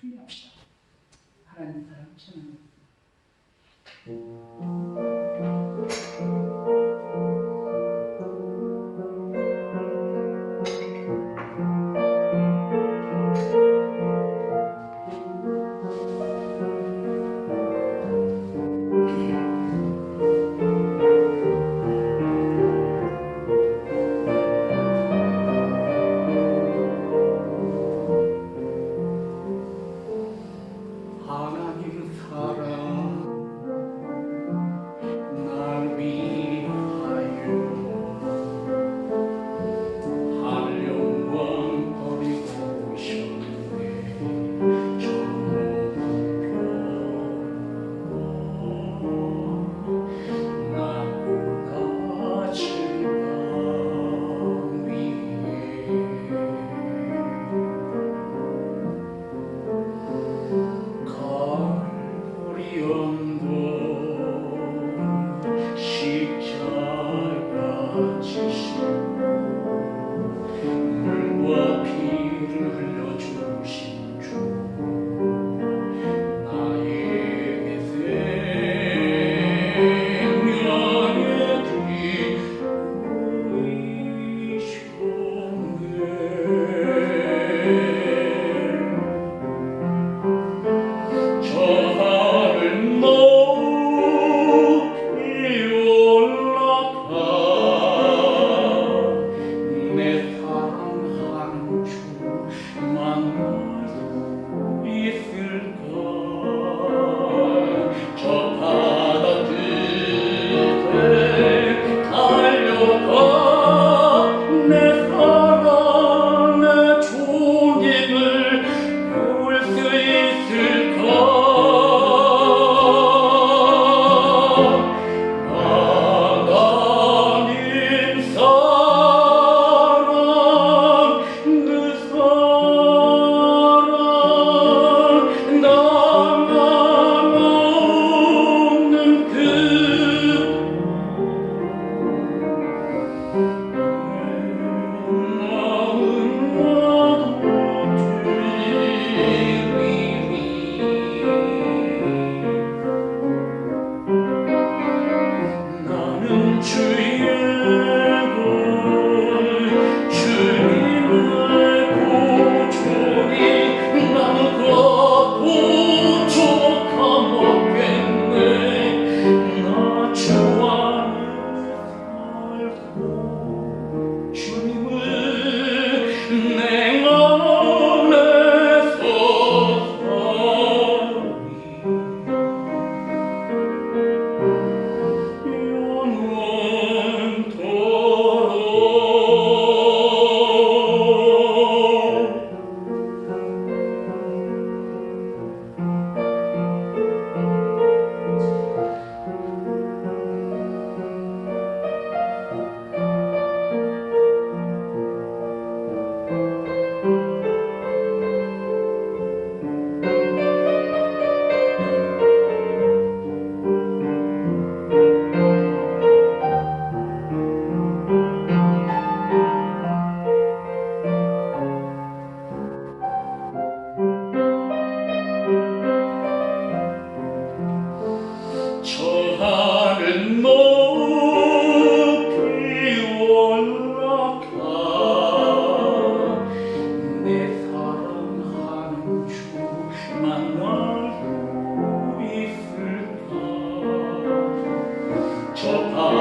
풍미합시다. 하나님 사랑 찬양합니다. Oh.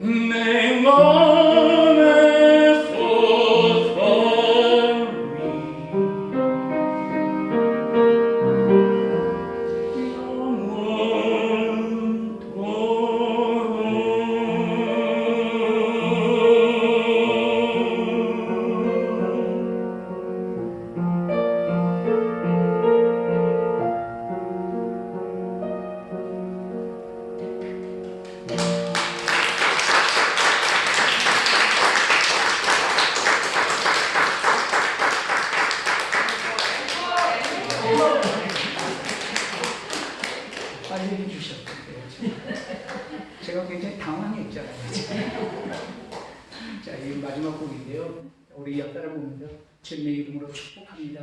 name of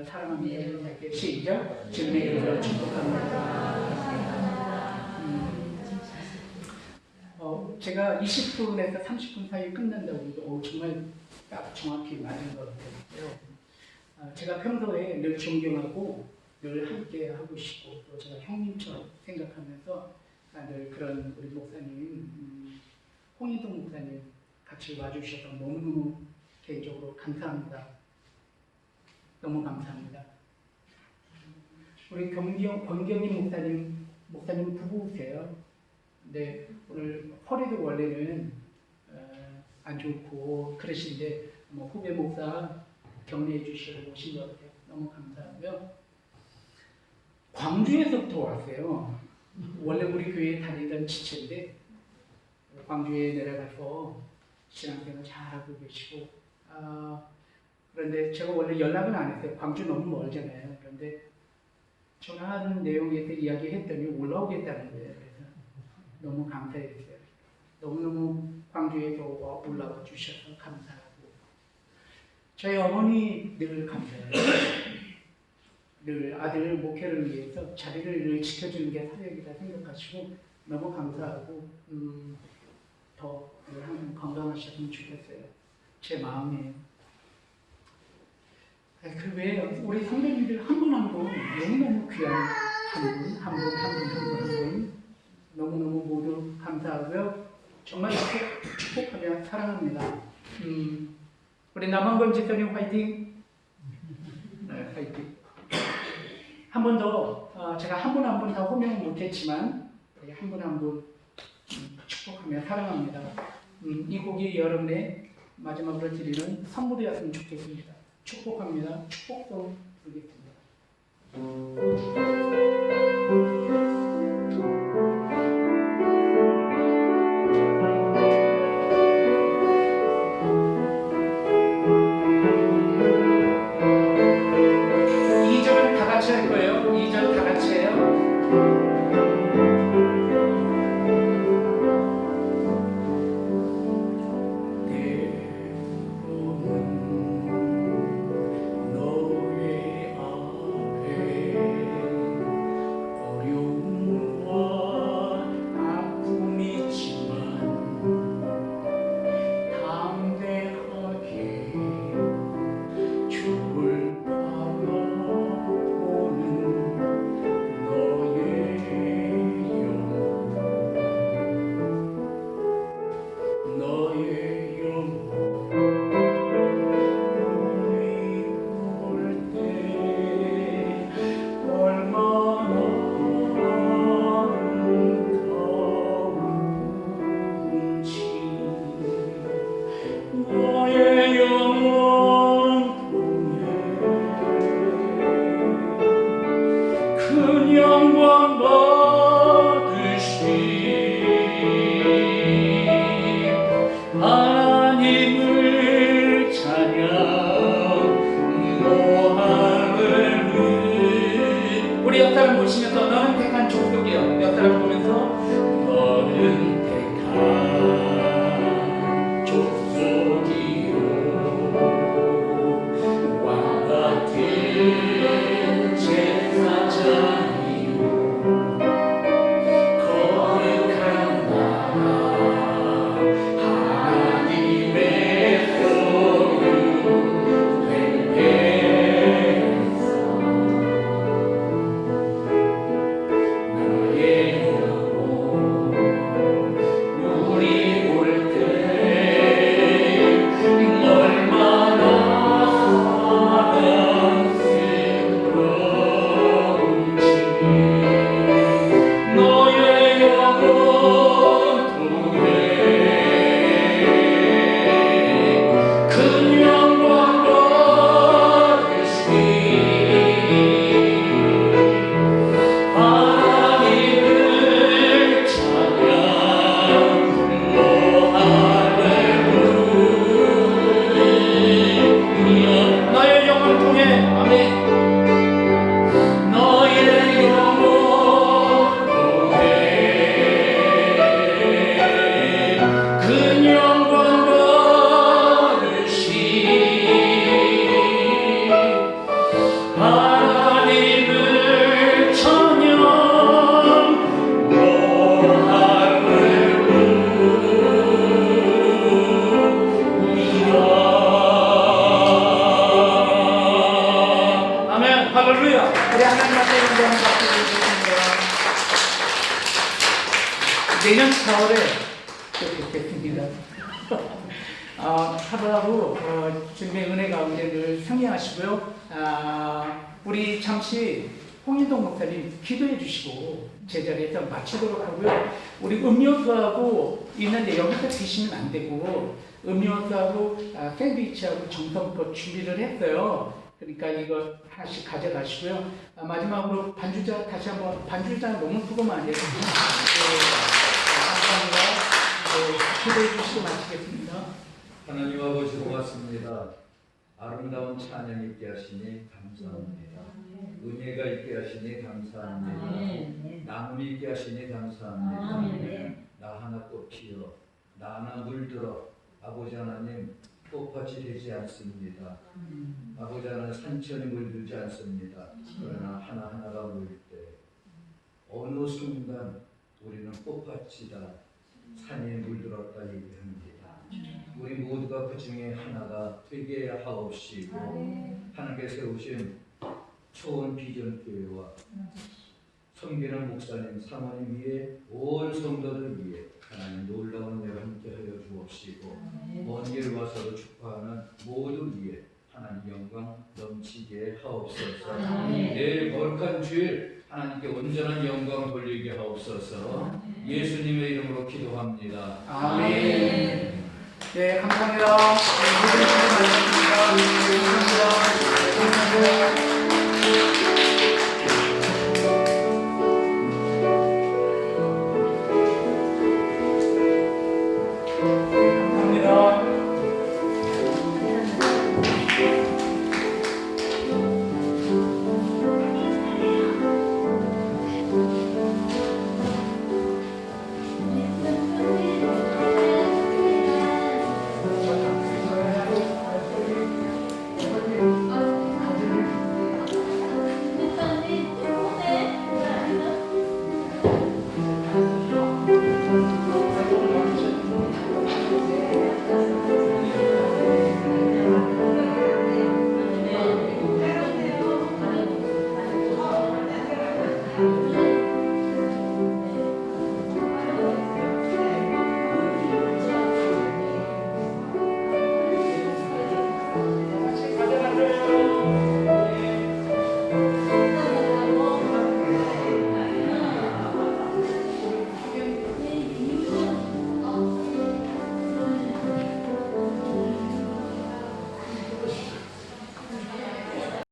사랑합니다. 시작. 주님의 이름으로 축복합니다. 음, 어, 제가 20분에서 30분 사이에 끝난다고 해도 어, 정말 딱 정확히 맞은 것 같아요. 어, 제가 평소에 늘 존경하고 늘 함께 하고 싶고 또 제가 형님처럼 생각하면서 아, 늘 그런 우리 목사님 음, 홍인동 목사님 같이 와주셔서 너무너무 개인적으로 감사합니다. 너무 감사합니다. 우리 경경, 권경님 목사님, 목사님 부부세요. 근데 오늘 허리도 원래는 어, 안 좋고 그러신데 뭐 후배 목사 격려해 주시러 오신 것 같아요. 너무 감사하고요. 광주에서부터 왔어요. 원래 우리 교회에 다니던 지체인데 광주에 내려가서 신앙생활 잘하고 계시고 아, 그런데 제가 원래 연락은 안 했어요. 광주 너무 멀잖아요. 그런데 전화하는 내용에서 이야기했더니 올라오겠다는 거예요. 그래서 너무 감사했어요. 너무너무 광주에서 와- 올라와 주셔서 감사하고 저희 어머니 늘 감사해요. 늘 아들 목회를 위해서 자리를 늘 지켜주는 게 사역이다 생각하시고 너무 감사하고 음, 더늘 건강하셨으면 좋겠어요. 제 마음이에요. 아, 그 외에 우리 선배님들 한 분 한 분 너무너무 귀한 한 분, 한 분, 한 분, 한 분, 너무너무 모두 감사하고요. 정말 축복, 축복하며 사랑합니다. 음, 우리 남한건 지사님 화이팅! 네, 화이팅! 한 번 더, 어, 제가 한 분 한 분 다 호명은 못했지만 한 분 한 분 축복하며 사랑합니다. 음, 이 곡이 여러분의 마지막으로 드리는 선물이었으면 좋겠습니다. 축복합니다. 축복도 드리겠습니다. 잠시 홍인동 목사님 기도해 주시고 제자리에서 마치도록 하고요. 우리 음료수하고 있는데 여기서 드시면 안 되고 음료수하고 아, 샌드위치하고 정성껏 준비를 했어요. 그러니까 이거 하나씩 가져가시고요. 아, 마지막으로 반주자 다시 한번 반주자 너무 수고 많이 했습니다. 네, 감사합니다. 네, 기도해 주시고 마치겠습니다. 하나님 아버지 고맙습니다. 아름다운 찬양 있게 하시니 감사합니다. 은혜가 있게 하시니 감사합니다. 나눔이 있게 하시니 감사합니다. 나 하나 꽃 피어 나 하나 물들어 아버지 하나님 꽃밭이 되지 않습니다. 아버지 하나님 산천이 물들지 않습니다. 그러나 하나하나가 물때 어느 순간 우리는 꽃밭이다 산에 물들었다 얘기합니다. 우리 모두가 그 중에 하나가 되게 하옵시고 하나님께 세우신 초원 비전 교회와 섬기는 목사님 사모님 위에 온 성도들 위해 하나님 놀라운 은혜를 함께 하여 주옵시고 먼길 와서 축하하는 모두 위에 하나님 영광 넘치게 하옵소서. 내일 거룩한 주일 하나님께 온전한 영광 돌리게 하옵소서. 예수님의 이름으로 기도합니다. 아멘. 네, 감사합니다. 네, 모든 분들 말씀입니다. 감사합니다. 감사합니다. 같